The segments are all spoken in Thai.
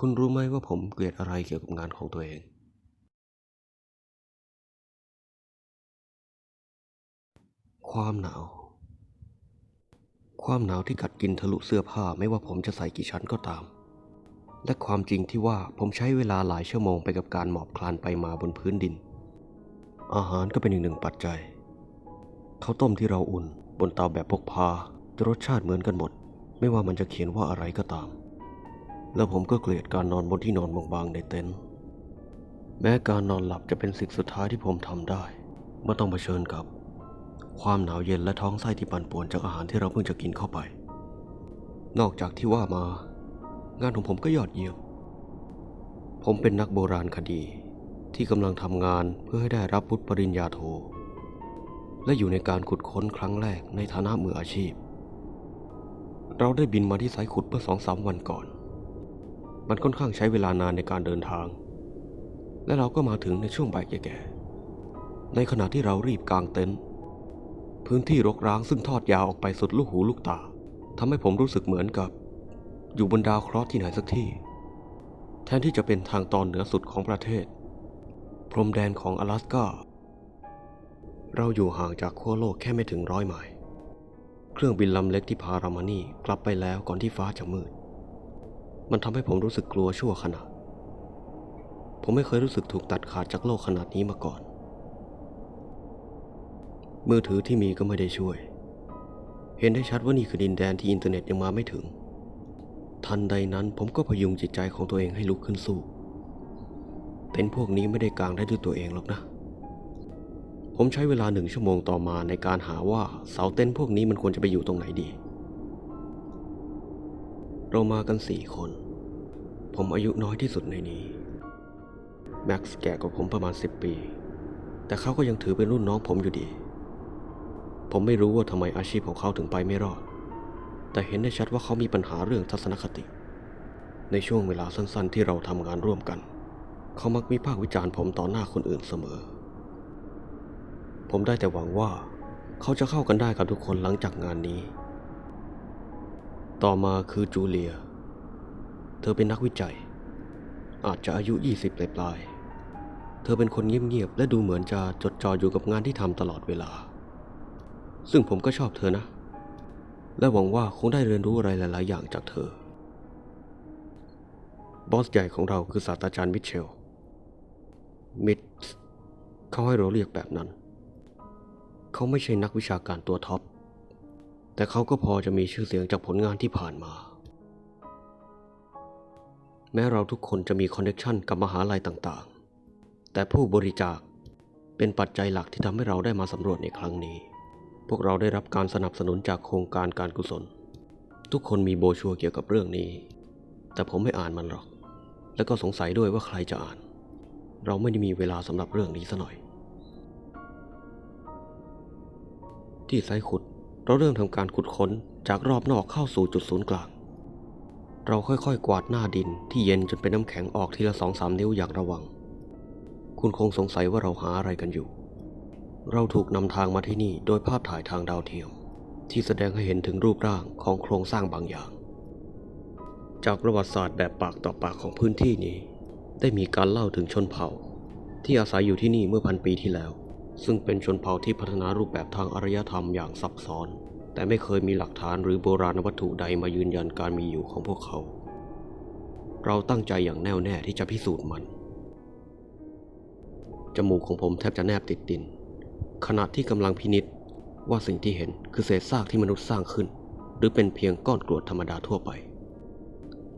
คุณรู้ไหมว่าผมเกลียดอะไรเกี่ยวกับงานของตัวเองความหนาว ความหนาวที่กัดกินทะลุเสื้อผ้าไม่ว่าผมจะใส่กี่ชั้นก็ตาม และความจริงที่ว่าผมใช้เวลาหลายชั่วโมงไปกับการหมอบคลานไปมาบนพื้นดิน อาหารก็เป็นอีกหนึ่งปัจจัยข้าวต้มที่เราอุ่นบนเตาแบบพกพาจะรสชาติเหมือนกันหมด ไม่ว่ามันจะเขียนว่าอะไรก็ตาม แล้วผมก็เกลียดการนอนบนที่นอนบางๆในเต็นท์แม้การนอนหลับจะเป็นสิ่งสุดท้ายที่ผมทำได้เมื่อต้องเผชิญกับ ความหนาวเย็นและท้องไส้ที่ปั่นป่วนจากอาหารที่เราเพิ่งจะกินเข้าไป นอกจากที่ว่ามา งานของผมก็ยอดเยี่ยม ผมเป็นนักโบราณคดี ที่กำลังทำงานเพื่อให้ได้รับวุฒิปริญญาโท และอยู่ในการขุดค้นครั้งแรกในฐานะมืออาชีพ เราได้บินมาที่สายขุดเมื่อสองสามวันก่อน มันค่อนข้างใช้เวลานานในการเดินทาง และเราก็มาถึงในช่วงบ่ายแก่ๆ ในขณะที่เรารีบกางเต็นท์พื้นที่รกร้างซึ่งทอดยาวออกไปสุดลูกหูลูกตาทำให้ผมรู้สึกเหมือนกับ อยู่บนดาวเคราะห์ที่ไหนสักที่ แทนที่จะเป็นทางตอนเหนือสุดของประเทศ พรมแดนของ阿拉สกาเราอยู่ห่างจากขั้วโลกแค่ไม่ถึงร้อยไมล์เครื่องบินลำเล็กที่พาเรามานี่กลับไปแล้วก่อนที่ฟ้าจะมืด มันทำให้ผมรู้สึกกลัวชั่วขณะ ผมไม่เคยรู้สึกถูกตัดขาดจากโลกขนาดนี้มาก่อน มือถือที่มีก็ไม่ได้ช่วย เห็นได้ชัดว่านี่คือดินแดนที่อินเทอร์เน็ตยังมาไม่ถึง ทันใดนั้นผมก็พยุงจิตใจของตัวเองให้ลุกขึ้นสู้ เต็นท์พวกนี้ไม่ได้กางได้ด้วยตัวเองหรอกนะ ผมใช้เวลาหนึ่งชั่วโมงต่อมาในการหาว่าเสาเต็นท์พวกนี้มันควรจะไปอยู่ตรงไหนดี เรามากันสี่คน ผมอายุน้อยที่สุดในนี้ แม็กซ์แก่กว่าผมประมาณสิบปี แต่เขาก็ยังถือเป็นรุ่นน้องผมอยู่ดี ผมไม่รู้ว่าทำไมอาชีพของเขาถึงไปไม่รอด แต่เห็นได้ชัดว่าเขามีปัญหาเรื่องทัศนคติ ในช่วงเวลาสั้น ๆ ที่เราทำงานร่วมกัน เขามักวิพากษ์วิจารณ์ผมต่อหน้าคนอื่นเสมอ ผมได้แต่หวังว่า เขาจะเข้ากันได้กับทุกคนหลังจากงานนี้ ต่อมาคือจูเลีย เธอเป็นนักวิจัย อาจจะอายุ 20ปลายๆเธอเป็นคนเงียบๆ และดูเหมือนจะจดจ่ออยู่กับงานที่ทำตลอดเวลา ซึ่งผมก็ชอบเธอนะ และหวังว่าคงได้เรียนรู้อะไรหลาย ๆ อย่างจากเธอ บอสใหญ่ของเราคือศาสตราจารย์มิเชล มิดเขาให้เราเรียกแบบนั้น เขาไม่ใช่นักวิชาการตัวท็อป แต่เขาก็พอจะมีชื่อเสียงจากผลงานที่ผ่านมา แม้เราทุกคนจะมีคอนเนคชันกับมหาลัยต่างๆ แต่ผู้บริจาคเป็นปัจจัยหลักที่ทำให้เราได้มาสำรวจในครั้งนี้ พวกเราได้รับการสนับสนุนจากโครงการการกุศล ทุกคนมีโบชัวเกี่ยวกับเรื่องนี้ แต่ผมไม่อ่านมันหรอก แล้วก็สงสัยด้วยว่าใครจะอ่าน เราไม่ได้มีเวลาสำหรับเรื่องนี้ซะหน่อย ที่ไซขุด เราเริ่มทำการขุดค้นจากรอบนอกเข้าสู่จุดศูนย์กลาง เราค่อยๆ กวาดหน้าดินที่เย็นจนเป็นน้ำแข็งออกทีละสองสามนิ้วอย่างระวัง คุณคงสงสัยว่าเราหาอะไรกันอยู่ เราถูกนำทางมาที่นี่โดยภาพถ่ายทางดาวเทียม ที่แสดงให้เห็นถึงรูปร่างของโครงสร้างบางอย่าง จากประวัติศาสตร์แบบปากต่อปากของพื้นที่นี้ ได้มีการเล่าถึงชนเผ่า ที่อาศัยอยู่ที่นี่เมื่อพันปีที่แล้ว ซึ่งเป็นชนเผ่าที่พัฒนารูปแบบทางอารยธรรมอย่างซับซ้อน แต่ไม่เคยมีหลักฐานหรือโบราณวัตถุใดมายืนยันการมีอยู่ของพวกเขา เราตั้งใจอย่างแน่วแน่ที่จะพิสูจน์มัน จมูกของผมแทบจะแนบติดดิน ขณะที่กำลังพินิษว่าสิ่งที่เห็นคือเศษซากที่มนุษย์สร้างขึ้น หรือเป็นเพียงก้อนกรวดธรรมดาทั่วไป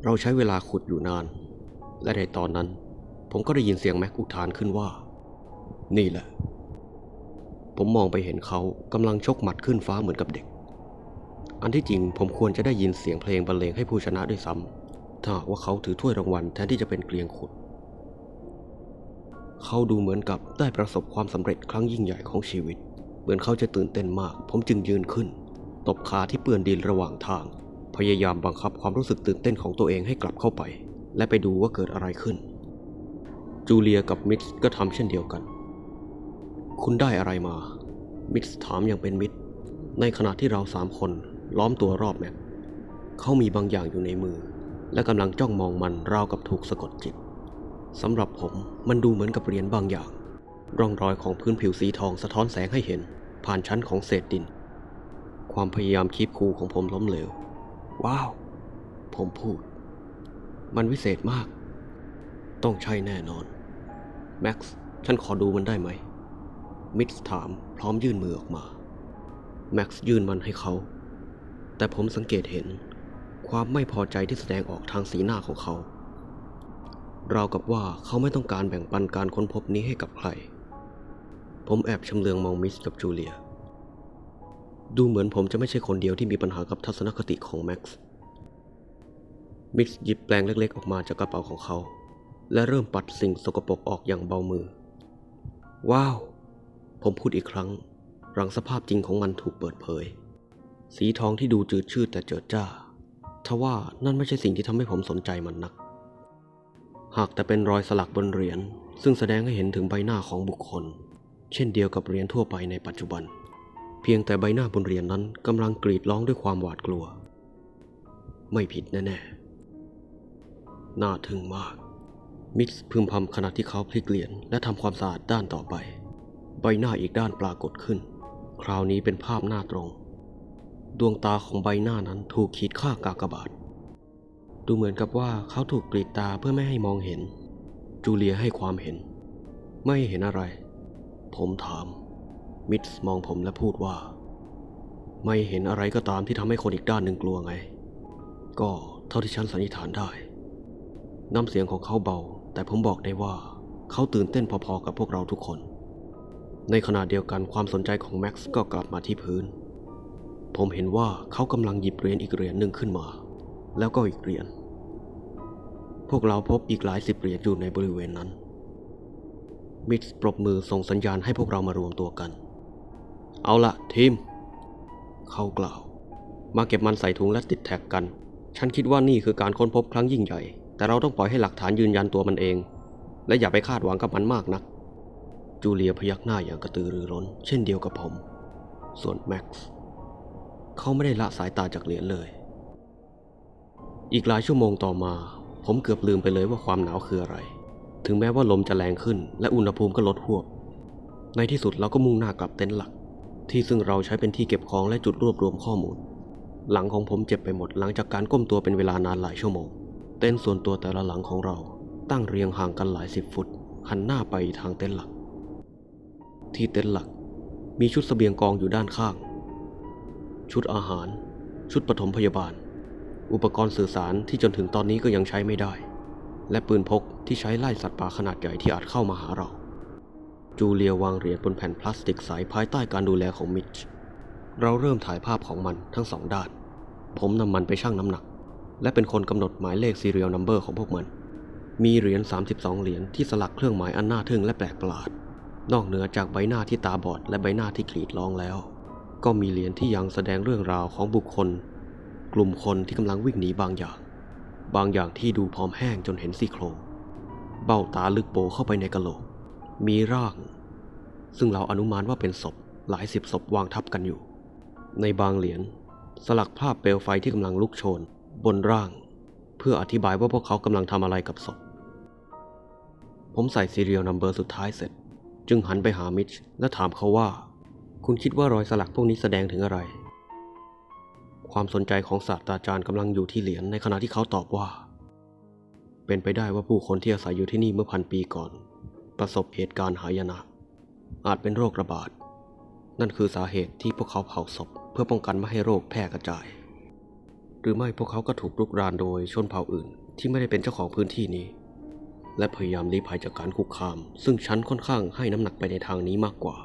เราใช้เวลาขุดอยู่นาน และในตอนนั้น ผมก็ได้ยินเสียงแม็กอุทานขึ้นว่า นี่แหละ ผมมองไปเห็นเขากำลังชกหมัดขึ้นฟ้าเหมือนกับเด็ก อันที่จริงผมควรจะได้ยินเสียงเพลงบรรเลงให้ผู้ชนะด้วยซ้ำถ้าหากว่าเขาถือถ้วยรางวัลแทนที่จะเป็นเกลียงขุด เขาดูเหมือนกับได้ประสบความสำเร็จครั้งยิ่งใหญ่ของชีวิต เหมือนเขาจะตื่นเต้นมาก ผมจึงยืนขึ้น ตบขาที่เปื้อนดินระหว่างทาง พยายามบังคับความรู้สึกตื่นเต้นของตัวเองให้กลับเข้าไป และไปดูว่าเกิดอะไรขึ้น จูเลียกับมิดส์ก็ทำเช่นเดียวกัน คุณได้อะไรมา มิดส์ถามอย่างเป็นมิตรในขณะที่เราสามคนล้อมตัวรอบแม็กเขามีบางอย่างอยู่ในมือ และกำลังจ้องมองมันราวกับถูกสะกดจิตสำหรับผมมันดูเหมือนกับเหรียญบางอย่าง ร่องรอยของพื้นผิวสีทองสะท้อนแสงให้เห็น ผ่านชั้นของเศษดิน ความพยายามคีบคูของผมล้มเหลว ว้าว ผมพูด มันวิเศษมาก ต้องใช่แน่นอน แม็กซ์ ฉันขอดูมันได้ไหม มิดส์ถามพร้อมยื่นมือออกมา แม็กซ์ยื่นมันให้เขา แต่ผมสังเกตเห็นความไม่พอใจที่แสดงออกทางสีหน้าของเขาราวกับว่าเขาไม่ต้องการแบ่งปันการค้นพบนี้ให้กับใคร ผมแอบชำเลืองมองมิสกับจูเลีย ดูเหมือนผมจะไม่ใช่คนเดียวที่มีปัญหากับทัศนคติของแม็กซ์ มิกซ์หยิบแปลงเล็กๆ ออกมาจากกระเป๋าของเขา และเริ่มปัดสิ่งสกปรกออกอย่างเบามือ ว้าว ผมพูดอีกครั้ง หลังสภาพจริงของมันถูกเปิดเผย สีทองที่ดูจืดชืดแต่เจิดจ้าทว่านั่นไม่ใช่สิ่งที่ทำให้ผมสนใจมันนัก หากแต่เป็นรอยสลักบนเหรียญซึ่งแสดงให้เห็นถึงใบหน้าของบุคคล เช่นเดียวกับเหรียญทั่วไปในปัจจุบัน เพียงแต่ใบหน้าบนเหรียญนั้นกำลังกรีดร้องด้วยความหวาดกลัว ไม่ผิดแน่ๆน่าทึ่งมาก มิสพึมพำขณะที่เขาพลิกเหรียญและทำความสะอาดด้านต่อไป ใบหน้าอีกด้านปรากฏขึ้น คราวนี้เป็นภาพหน้าตรง ดวงตาของใบหน้านั้นถูกขีดค่ากากบาท ดูเหมือนกับว่าเขาถูกกรีดตาเพื่อไม่ให้มองเห็น จูเลียให้ความเห็น ไม่เห็นอะไร ผมถาม มิดส์มองผมและพูดว่า ไม่เห็นอะไรก็ตามที่ทำให้คนอีกด้านหนึ่งกลัวไง ก็เท่าที่ฉันสันนิษฐานได้ น้ำเสียงของเขาเบา แต่ผมบอกได้ว่า เขาตื่นเต้นพอๆกับพวกเราทุกคน ในขณะเดียวกันความสนใจของแม็กซ์ก็กลับมาที่พื้น ผมเห็นว่าเขากำลังหยิบเหรียญอีกเหรียญหนึ่งขึ้นมา แล้วก็อีกเหรียญ พวกเราพบอีกหลายสิบเหรียญอยู่ในบริเวณนั้น มิกซ์ปรบมือส่งสัญญาณให้พวกเรามารวมตัวกัน เอาละทีม เขากล่าว มาเก็บมันใส่ถุงและติดแท็กกัน ฉันคิดว่านี่คือการค้นพบครั้งยิ่งใหญ่ แต่เราต้องปล่อยให้หลักฐานยืนยันตัวมันเอง และอย่าไปคาดหวังกับมันมากนัก จูเลียพยักหน้าอย่างกระตือรือร้น เช่นเดียวกับผม ส่วนแม็กซ์เขาไม่ได้ละสายตาจากเหรียญเลย อีกหลายชั่วโมงต่อมา ผมเกือบลืมไปเลยว่าความหนาวคืออะไร ถึงแม้ว่าลมจะแรงขึ้น และอุณหภูมิก็ลดหวบ ในที่สุดเราก็มุ่งหน้ากลับเต็นท์หลัก ที่ซึ่งเราใช้เป็นที่เก็บของและจุดรวบรวมข้อมูล หลังของผมเจ็บไปหมดหลังจากการก้มตัวเป็นเวลานานหลายชั่วโมง เต็นท์ส่วนตัวแต่ละหลังของเราตั้งเรียงห่างกันหลายสิบฟุตหันหน้าไปทางเต็นท์หลัก ที่เต็นท์หลัก มีชุดเสบียงกองอยู่ด้านข้าง ชุดอาหาร ชุดปฐมพยาบาล อุปกรณ์สื่อสารที่จนถึงตอนนี้ก็ยังใช้ไม่ได้ และปืนพกที่ใช้ไล่สัตว์ป่าขนาดใหญ่ที่อาจเข้ามาหาเรา จูเลียวางเหรียญบนแผ่นพลาสติกใสภายใต้การดูแลของมิชเราเริ่มถ่ายภาพของมันทั้งสองด้าน ผมนำมันไปชั่งน้ำหนัก และเป็นคนกำหนดหมายเลข serial number ของพวกมัน มีเหรียญ 32 เหรียญที่สลักเครื่องหมายอันน่าทึ่งและแปลกประหลาด นอกเหนือจากใบหน้าที่ตาบอดและใบหน้าที่กรีดร้องแล้ว ก็มีเหรียญที่ยังแสดงเรื่องราวของบุคคล กลุ่มคนที่กำลังวิ่งหนีบางอย่าง บางอย่างที่ดูผอมแห้งจนเห็นซี่โครงเบ้าตาลึกโบเข้าไปในกะโหลก มีร่าง ซึ่งเราอนุมานว่าเป็นศพหลายสิบศพวางทับกันอยู่ ในบางเหรียญสลักภาพเปลวไฟที่กำลังลุกโชน บนร่าง เพื่ออธิบายว่าพวกเขากำลังทำอะไรกับศพ ผมใส่ซีเรียลนัมเบอร์สุดท้ายเสร็จ จึงหันไปหามิชและถามเขาว่า คุณคิดว่ารอยสลักพวกนี้แสดงถึงอะไร ความสนใจของศาสตราจารย์กำลังอยู่ที่เหรียญในขณะที่เขาตอบว่า เป็นไปได้ว่าผู้คนที่อาศัยอยู่ที่นี่เมื่อพันปีก่อน ประสบเหตุการณ์หายนะ อาจเป็นโรคระบาด นั่นคือสาเหตุที่พวกเขาเผาศพ เพื่อป้องกันไม่ให้โรคแพร่กระจาย หรือไม่พวกเขาก็ถูกรุกรานโดยชนเผ่าอื่น ที่ไม่ได้เป็นเจ้าของพื้นที่นี้ และพยายามลี้ภัยจากการคุกคาม ซึ่งฉันค่อนข้างให้น้ำหนักไปในทางนี้มากกว่า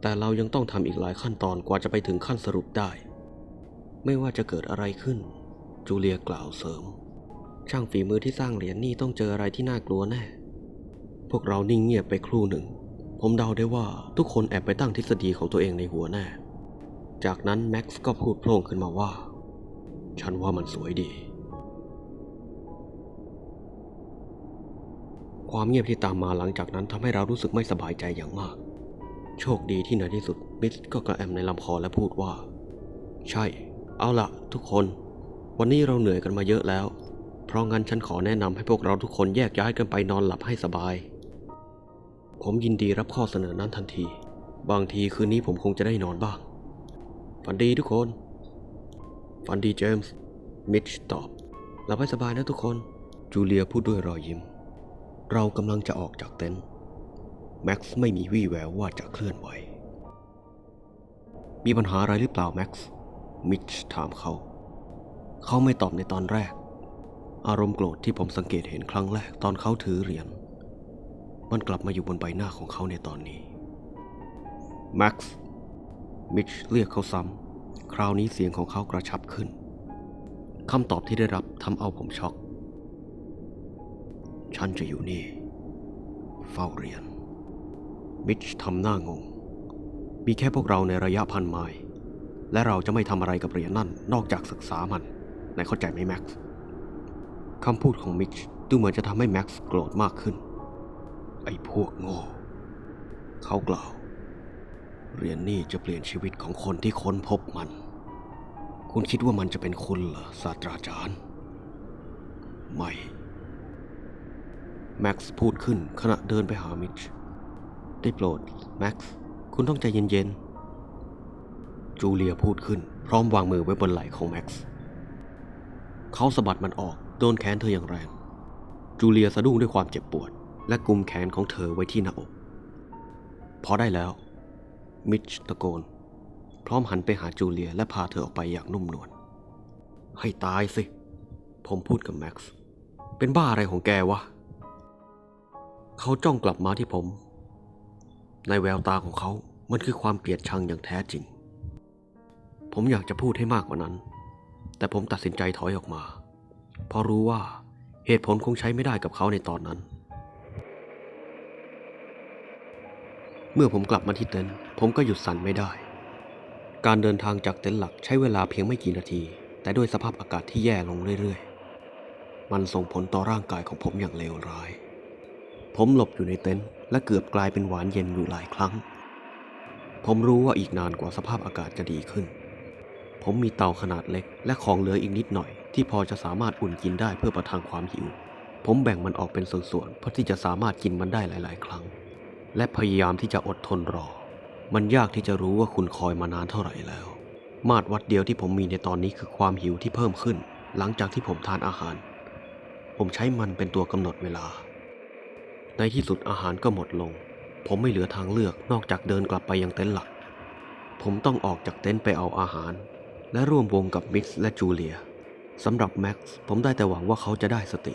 แต่เรายังต้องทำอีกหลายขั้นตอนกว่าจะไปถึงขั้นสรุปได้ ไม่ว่าจะเกิดอะไรขึ้น จูเลียกล่าวเสริม ช่างฝีมือที่สร้างเหรียญนี่ต้องเจออะไรที่น่ากลัวแน่ พวกเรานิ่งเงียบไปครู่หนึ่ง ผมเดาได้ว่าทุกคนแอบไปตั้งทฤษฎีของตัวเองในหัวแน่ จากนั้นแม็กซ์ก็พูดโพล่งขึ้นมาว่า ฉันว่ามันสวยดี ความเงียบที่ตามมาหลังจากนั้นทำให้เรารู้สึกไม่สบายใจอย่างมาก โชคดีที่ในที่สุดมิสก็กระแอมในลำคอและพูดว่า ใช่ เอาละทุกคน วันนี้เราเหนื่อยกันมาเยอะแล้ว เพราะงั้นฉันขอแนะนำให้พวกเราทุกคนแยกย้ายกันไปนอนหลับให้สบาย ผมยินดีรับข้อเสนอนั้นทันที บางทีคืนนี้ผมคงจะได้นอนบ้าง ฝันดีทุกคน ฝันดีเจมส์ มิชตอบ หลับให้สบายนะทุกคน จูเลียพูดด้วยรอยยิ้ม เรากำลังจะออกจากเต็นท์แม็กซ์ไม่มีวี่แววว่าจะเคลื่อนไหว มีปัญหาอะไรหรือเปล่าแม็กซ์ มิชถามเขา เขาไม่ตอบในตอนแรก อารมณ์โกรธที่ผมสังเกตเห็นครั้งแรกตอนเขาถือเหรียญ มันกลับมาอยู่บนใบหน้าของเขาในตอนนี้ แม็กซ์ มิชเรียกเขาซ้ำ คราวนี้เสียงของเขากระชับขึ้น คำตอบที่ได้รับทำเอาผมช็อก ฉันจะอยู่นี่ เฝ้าเรียน มิชทำหน้างง มีแค่พวกเราในระยะพันไมล์ และเราจะไม่ทำอะไรกับเหรียญนั่น นอกจากศึกษามันนายเข้าใจไหมแม็กซ์คำพูดของมิชดูเหมือนจะทำให้แม็กซ์โกรธมากขึ้น ไอ้พวกโง่ เขากล่าว เหรียญนี่จะเปลี่ยนชีวิตของคนที่ค้นพบมัน คุณคิดว่ามันจะเป็นคุณเหรอศาสตราจารย์ ไม่ แม็กซ์พูดขึ้นขณะเดินไปหามิช ได้โปรด แม็กซ์ คุณต้องใจเย็นๆ จูเลียพูดขึ้น พร้อมวางมือไว้บนไหล่ของแม็กซ์ เขาสะบัดมันออก โดนแขนเธออย่างแรง จูเลียสะดุ้งด้วยความเจ็บปวด และกุมแขนของเธอไว้ที่หน้าอก พอได้แล้ว มิชตะโกน พร้อมหันไปหาจูเลียและพาเธอออกไปอย่างนุ่มนวล ให้ตายสิ ผมพูดกับแม็กซ์ เป็นบ้าอะไรของแกวะ เขาจ้องกลับมาที่ผม ในแววตาของเขา มันคือความเกลียดชังอย่างแท้จริง ผมอยากจะพูดให้มากกว่านั้น แต่ผมตัดสินใจถอยออกมา เพราะรู้ว่าเหตุผลคงใช้ไม่ได้กับเขาในตอนนั้น เมื่อผมกลับมาที่เต็นท์ผมก็หยุดสั่นไม่ได้ การเดินทางจากเต็นท์หลักใช้เวลาเพียงไม่กี่นาที แต่ด้วยสภาพอากาศที่แย่ลงเรื่อยๆ มันส่งผลต่อร่างกายของผมอย่างเลวร้าย ผมหลบอยู่ในเต็นท์และเกือบกลายเป็นหวานเย็นอยู่หลายครั้ง ผมรู้ว่าอีกนานกว่าสภาพอากาศจะดีขึ้น ผมมีเตาขนาดเล็กและของเหลืออีกนิดหน่อย ที่พอจะสามารถอุ่นกินได้เพื่อประทังความหิว ผมแบ่งมันออกเป็นส่วนๆเพื่อที่จะสามารถกินมันได้หลาย ๆ ครั้ง และพยายามที่จะอดทนรอ มันยากที่จะรู้ว่าคุณคอยมานานเท่าไหร่แล้ว มาตรวัดเดียวที่ผมมีในตอนนี้คือความหิวที่เพิ่มขึ้น หลังจากที่ผมทานอาหาร ผมใช้มันเป็นตัวกำหนดเวลา ในที่สุดอาหารก็หมดลง ผมไม่เหลือทางเลือกนอกจากเดินกลับไปยังเต็นท์หลัก ผมต้องออกจากเต็นท์ไปเอาอาหาร และร่วมวงกับมิกซ์และจูเลียสำหรับแม็กซ์ผมได้แต่หวังว่าเขาจะได้สติ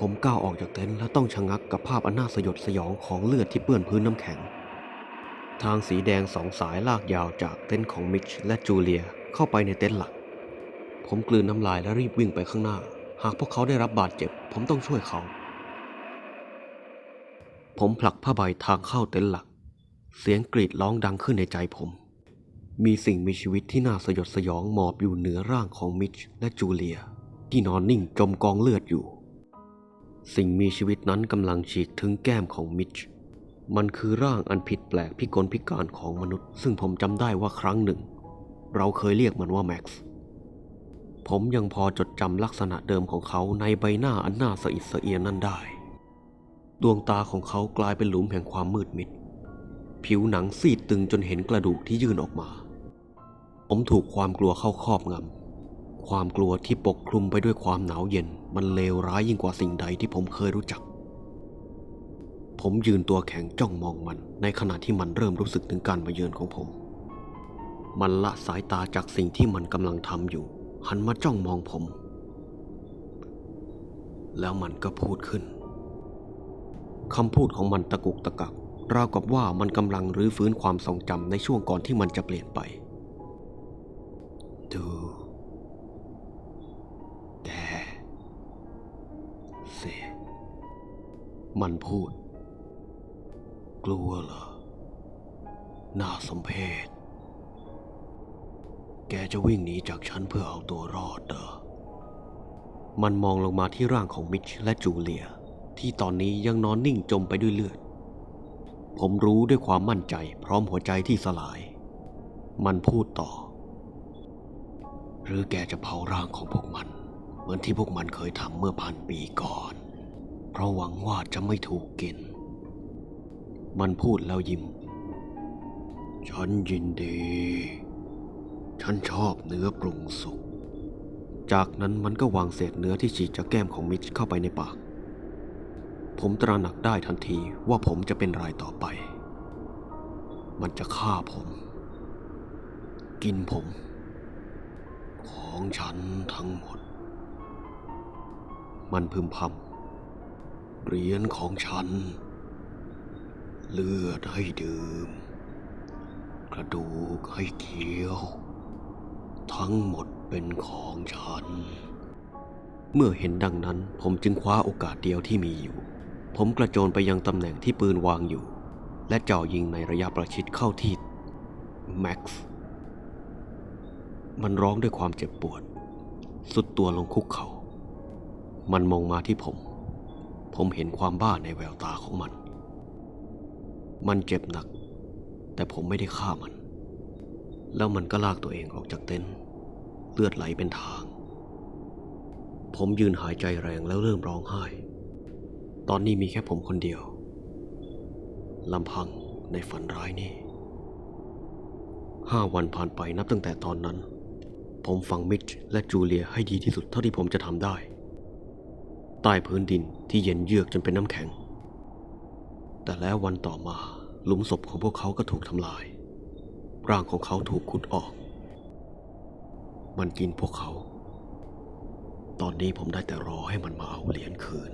ผมก้าวออกจากเต็นท์และต้องชะงักกับภาพอันน่าสยดสยองของเลือดที่เปื้อนพื้นน้ำแข็ง ทางสีแดงสองสายลากยาวจากเต็นท์ของมิกซ์และจูเลียเข้าไปในเต็นท์หลัก ผมกลืนน้ำลายและรีบวิ่งไปข้างหน้า หากพวกเขาได้รับบาดเจ็บ ผมต้องช่วยเขา ผมผลักผ้าใบทางเข้าเต็นท์หลัก เสียงกรีดร้องดังขึ้นในใจผม มีสิ่งมีชีวิตที่น่าสยดสยองหมอบอยู่เหนือร่างของมิชและจูเลีย ที่นอนนิ่งจมกองเลือดอยู่ สิ่งมีชีวิตนั้นกำลังฉีกถึงแก้มของมิชมันคือร่างอันผิดแปลกพิกลพิการของมนุษย์ ซึ่งผมจำได้ว่าครั้งหนึ่ง เราเคยเรียกมันว่าแม็กซ์ผมยังพอจดจำลักษณะเดิมของเขาในใบหน้าอันน่าสะอิดสะเอียนนั่นได้ ดวงตาของเขากลายเป็นหลุมแห่งความมืดมิด ผิวหนังซีดตึงจนเห็นกระดูกที่ยื่นออกมา ผมถูกความกลัวเข้าครอบงำ ความกลัวที่ปกคลุมไปด้วยความหนาวเย็น มันเลวร้ายยิ่งกว่าสิ่งใดที่ผมเคยรู้จัก ผมยืนตัวแข็งจ้องมองมัน ในขณะที่มันเริ่มรู้สึกถึงการมาเยือนของผม มันละสายตาจากสิ่งที่มันกำลังทำอยู่ หันมาจ้องมองผม แล้วมันก็พูดขึ้น คำพูดของมันตะกุกตะกัก ราวกับว่ามันกำลังรื้อฟื้นความทรงจำในช่วงก่อนที่มันจะเปลี่ยนไป ดูแกเสมันพูด กลัวเหรอ น่าสมเพช แกจะวิ่งหนีจากฉันเพื่อเอาตัวรอดเหรอ มันมองลงมาที่ร่างของมิชและจูเลีย ที่ตอนนี้ยังนอนนิ่งจมไปด้วยเลือด ผมรู้ด้วยความมั่นใจ พร้อมหัวใจที่สลาย มันพูดต่อ หรือแกจะเผาร่างของพวกมัน เหมือนที่พวกมันเคยทำเมื่อพันปีก่อน เพราะหวังว่าจะไม่ถูกกิน มันพูดแล้วยิ้ม ฉันยินดี ฉันชอบเนื้อปรุงสุก จากนั้นมันก็วางเศษเนื้อที่ฉีกจากแก้มของมิชเข้าไปในปาก ผมตระหนักได้ทันทีว่าผมจะเป็นรายต่อไป มันจะฆ่าผม กินผม ของฉันทั้งหมด มันพึมพำเหรียญของฉัน เลือดให้ดื่ม กระดูกให้เคี้ยว ทั้งหมดเป็นของฉัน เมื่อเห็นดังนั้นผมจึงคว้าโอกาสเดียวที่มีอยู่ ผมกระโจนไปยังตำแหน่งที่ปืนวางอยู่ และเจ่อยิงในระยะประชิดเข้าที่แม็กซ์มันร้องด้วยความเจ็บปวด สุดตัวลงคุกเขา่ามันมองมาที่ผม ผมเห็นความบ้าในแววตาของมัน มันเจ็บหนัก แต่ผมไม่ได้ฆ่ามัน แล้วมันก็ลากตัวเองออกจากเต็นท์เลือดไหลเป็นทาง ผมยืนหายใจแรงแล้วเริ่มร้องไห้ ตอนนี้มีแค่ผมคนเดียวลำพังในฝันร้ายนี้ห้าวันผ่านไปนับตั้งแต่ตอนนั้น ผมฟังมิชและจูเลียให้ดีที่สุดเท่าที่ผมจะทำได้ ใต้พื้นดินที่เย็นเยือกจนเป็นน้ำแข็ง แต่แล้ววันต่อมาหลุมศพของพวกเขาก็ถูกทำลาย ร่างของเขาถูกขุดออก มันกินพวกเขา ตอนนี้ผมได้แต่รอให้มันมาเอาเหรียญคืน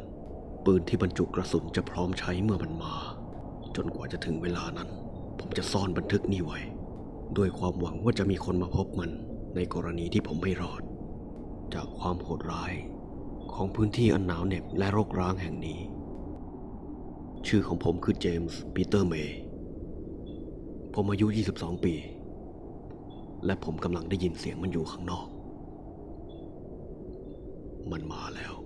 ปืนที่บรรจุกระสุนจะพร้อมใช้เมื่อมันมา จนกว่าจะถึงเวลานั้น ผมจะซ่อนบันทึกนี้ไว้ด้วยความหวังว่าจะมีคนมาพบมันในกรณีที่ผมไม่รอด จากความโหดร้ายของพื้นที่อันหนาวเหน็บและโรกร้างแห่งนี้ ชื่อของผมคือเจมส์ปีเตอร์เมย์ผมอายุ 22 ปี และผมกำลังได้ยินเสียงมันอยู่ข้างนอก มันมาแล้ว